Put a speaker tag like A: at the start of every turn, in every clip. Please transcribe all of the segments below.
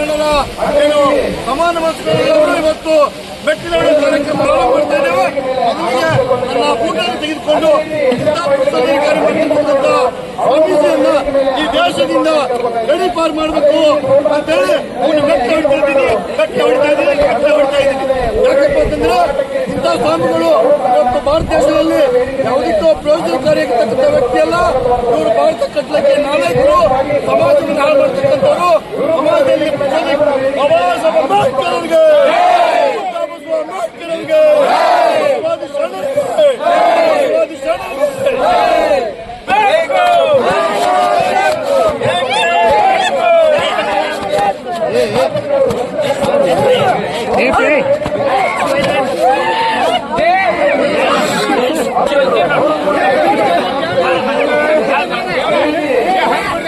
A: ಮನಸ್ಕರಣದ ಏನು ಸಮಾನ ಮನಸ್ಕರಣ ಇವತ್ತು ಮೆಟ್ಟಿನ ಕಾರ್ಯಕ್ರಮ ನನ್ನ ತೆಗೆದುಕೊಂಡು ಸ್ವಾಮೀಜಿಯನ್ನ ಈ ದೇಶದಿಂದ ಗಡಿ ಪಾರು ಮಾಡಬೇಕು. ಅಂತೇಳಿ ಅವನು ಗಟ್ಟಿ ಹೊಡಿತಾ ಇದ್ದೀನಿ. ಹೊಡಿತಾ ಇದ್ದೀನಿ ಕಟ್ಟೆ ಹೊಡಿತಾ ಇದ್ದೀನಿ. ಯಾಕಪ್ಪ ಅಂತಂದ್ರೆ ಇಂಥ ಸ್ವಾಮಿಗಳು ಇವತ್ತು ಭಾರತ ದೇಶದ ಯಾವುದಕ್ಕೂ ಪ್ರಯೋಜನಕಾರಿಯಾಗಿರ್ತಕ್ಕಂಥ ವ್ಯಕ್ತಿಯಲ್ಲ. ಇವರು ಕಟ್ಟಲಕ್ಕೆ ನಾಯಕರು ಸಮಾಜವನ್ನು ಹಾಳು ಮಾಡ್ತಕ್ಕಂಥವ್ರು. ಸಮಾಜದಲ್ಲಿ ಅಂಬೇಡ್ಕರ್ಗೆ. ಬಾಬಾ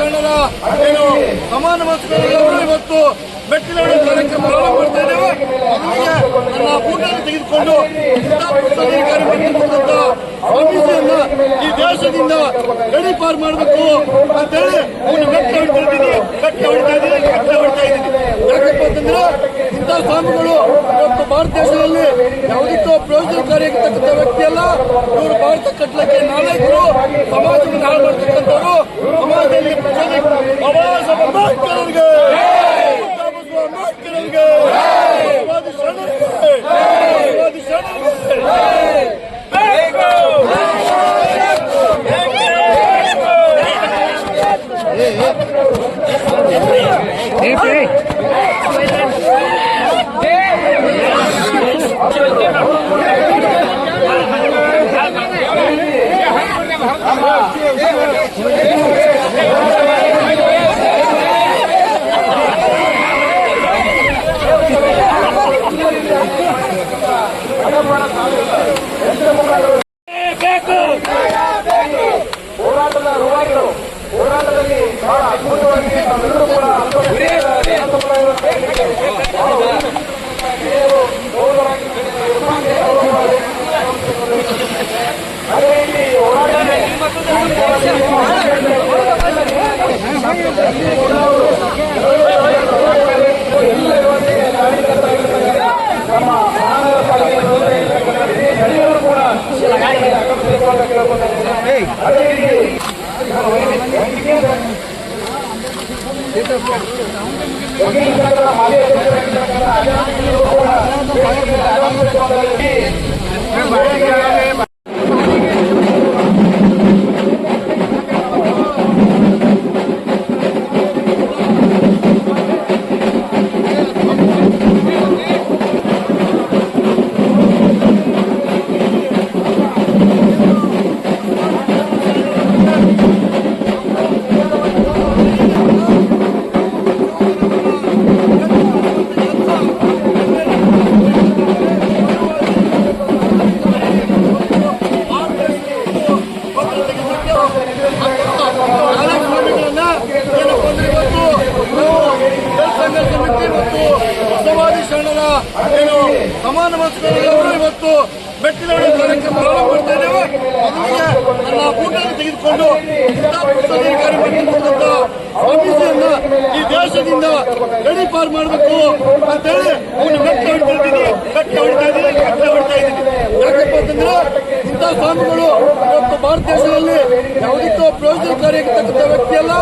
A: ಶರಣರ ಏನು ಸಮಾನ ಮನಸ್ಕರೆಲ್ಲರೂ ಇವತ್ತು ಮೆಟ್ಟಿಲುಗಳ ಕಾರ್ಯಕ್ರಮ ಮಾಡ್ತಾ ಇದ್ದೇವೆ. ಮೊದಲಿಗೆ ನನ್ನ ಬೂಟನ್ನು ತೆಗೆದುಕೊಂಡು ಅಧಿಕಾರಿ ಸ್ವಾಮೀಜಿಯನ್ನ ಈ ದೇಶದಿಂದ ಗಡಿಪಾರು ಮಾಡಬೇಕು ಅಂತೇಳಿ ಅವನು ಮೆಟ್ಟ ಹೊಡಿತಿದ್ದೀನಿ ಮೆಟ್ಟ ಹೊಡಿತಾ ಇದ್ದೀನಿ ಮೆಟ್ಟ ಹೊಡಿತಾ ಇದ್ದೀನಿ ಯಾಕಪ್ಪ ಅಂತಂದ್ರೆ ಇಂಥ ಸ್ವಾಮಿಗಳು ಇವತ್ತು ಭಾರತ ದೇಶದಲ್ಲಿ ಯಾವುದಕ್ಕೂ ಪ್ರಯೋಜನಕಾರಿಯಾಗಿರ್ತಕ್ಕಂಥ ಆಗಿರ್ತಕ್ಕಂಥ ವ್ಯಕ್ತಿಯಲ್ಲ. ಇವರು ಭಾರತ ಕಟ್ಟಲಕ್ಕೆ ನಾಯಕರು ಸಮಾಜವನ್ನು ಹಾಳು ಮಾಡ್ತಕ್ಕಂಥವ್ರು. ಸಮಾಜದಲ್ಲಿ ಬಾಬಾ ಸಾಹೇಬ್ ಅಂಬೇಡ್ಕರ್ಗೆ ಬಾಬಾ ಸಾಹೇಬ್ ಅಂಬೇಡ್ಕರ್ಗೆ ಶಿವಾಜಿ ಶರಣರಿಗೆ ಶಿವಾಜಿ ಶರಣರಿಗೆ
B: ಹೋರಾಟದ
A: ಸಮಾನ ಮನಸ್ಕರೆಲ್ಲರೂ ಇವತ್ತು ಮೆಟ್ಟಿಲ ಕಾರ್ಯಕ್ರಮ ಪ್ರಾರಂಭ ಮಾಡ್ತಾ ಇದ್ದೇವೆ. ಮೊದಲಿಗೆ ನನ್ನ ಊಟವನ್ನು ತೆಗೆದುಕೊಂಡು ಸ್ವಾಮೀಜಿಯನ್ನ ಈ ದೇಶದಿಂದ ಗಡಿ ಪಾರ್ ಮಾಡಬೇಕು ಅಂತೇಳಿ ಅವನು ಮೆಟ್ಟ ಹೊಡಿತಾ ಇದ್ದೀನಿ ಕಟ್ಟ ಹೊಡಿತಾ ಇದ್ದೀನಿ ಕಟ್ಟ ಹೊಡಿತಾ ಇದ್ದೀನಿ ಯಾಕಪ್ಪ ಅಂತಂದ್ರೆ ಸ್ವಾಮಿಗಳು ಭಾರತ ದೇಶದಲ್ಲಿ ಯಾವುದಕ್ಕೂ ಪ್ರಯೋಜನಕಾರಿಯಾಗಿರ್ತಕ್ಕಂಥ ವ್ಯಕ್ತಿಯಲ್ಲ,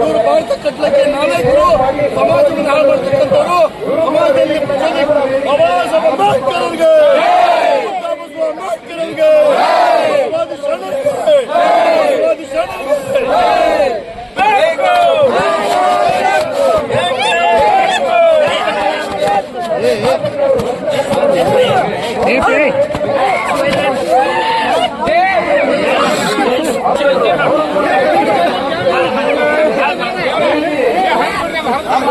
A: ಇವರು ಭಾರತ ಕಟ್ಟಲಕ್ಕೆ ನಾಯಕರು ಸಮಾಜವನ್ನು ಹಾಳು ಮಾಡ್ತಕ್ಕಂಥವ್ರು, ಸಮಾಜದಲ್ಲಿ ಬಾಬಾ ಸಾಹೇಬ್ ಅಂಬೇಡ್ಕರ್ ಬಾಬಾ ಸಾಹೇಬ್ ಅಂಬೇಡ್ಕರ್ಗೆ ಶಿವಾಜಿ ಶರಣರಿಗೆ ಶಿವಾಜಿ ಶರಣರಿಗೆ
B: ಹೋರಾಟದ ರುವಾರಿಗಳು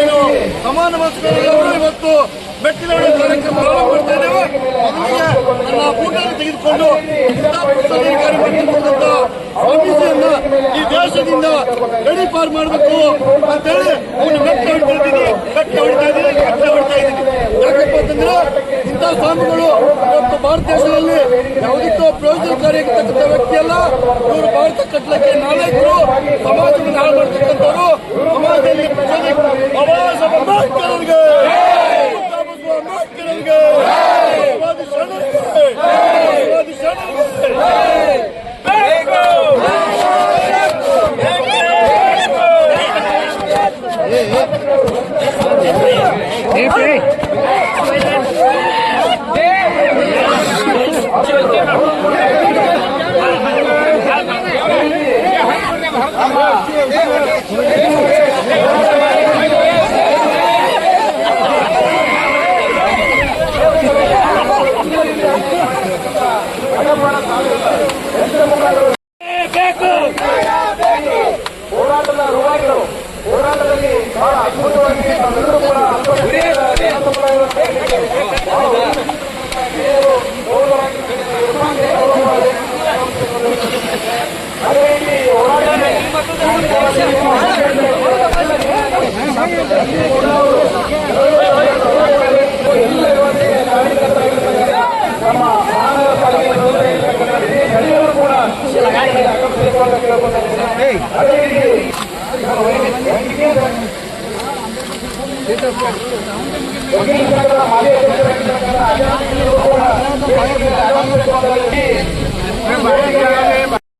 A: ಏನು ಸಮಾನ ಇವತ್ತು ಮೆಟ್ಟಿಲ ಕಾರ್ಯಕ್ರಮ ಪ್ರಾರಂಭ ಮಾಡ್ತಾ ಇದ್ದೇವೆ ನನ್ನ ಊಟವನ್ನು ತೆಗೆದುಕೊಂಡು ಸ್ವಾಮೀಜಿಯನ್ನ ಈ ದೇಶದಿಂದ ಗಡಿ ಪಾರ್ ಮಾಡಬೇಕು ಅಂತೇಳಿ ಅವನು ಮೆಟ್ಟ ಹೊಡಿತಾ ಇದ್ದೀನಿ ಕಟ್ಟ ಹೊಡ್ತಾ ಇದ್ದೀನಿ ಕಟ್ಟ ಹೊಡಿತಾ ಇದ್ದೀನಿ. ಯಾಕಪ್ಪ ಅಂತಂದ್ರೆ ಇಂಥ ಸ್ವಾಮಿಗಳು ಇವತ್ತು ಭಾರತ ದೇಶದಲ್ಲಿ ಯಾವುದಕ್ಕೂ ಪ್ರಯೋಜನಕಾರಿಯಾಗಿರ್ತಕ್ಕಂಥ ವ್ಯಕ್ತಿಯಲ್ಲ. ಇವರು ಭಾರತ ಕಟ್ಟಲಕ್ಕೆ ನಾಯಕರು ಸಮಾಜವನ್ನು ಹಾಳು ಮಾಡ್ತಕ್ಕಂಥವ್ರು. ಸಮಾಜದಲ್ಲಿ ಬಾಬಾ ಸಾಹೇಬ್
B: ಹೋರಾಟದ ರುವಾರಿಗಳು ಹೋರಾಟದಲ್ಲಿ ಬಹಳ ಅದ್ಭುತವಾಗಿ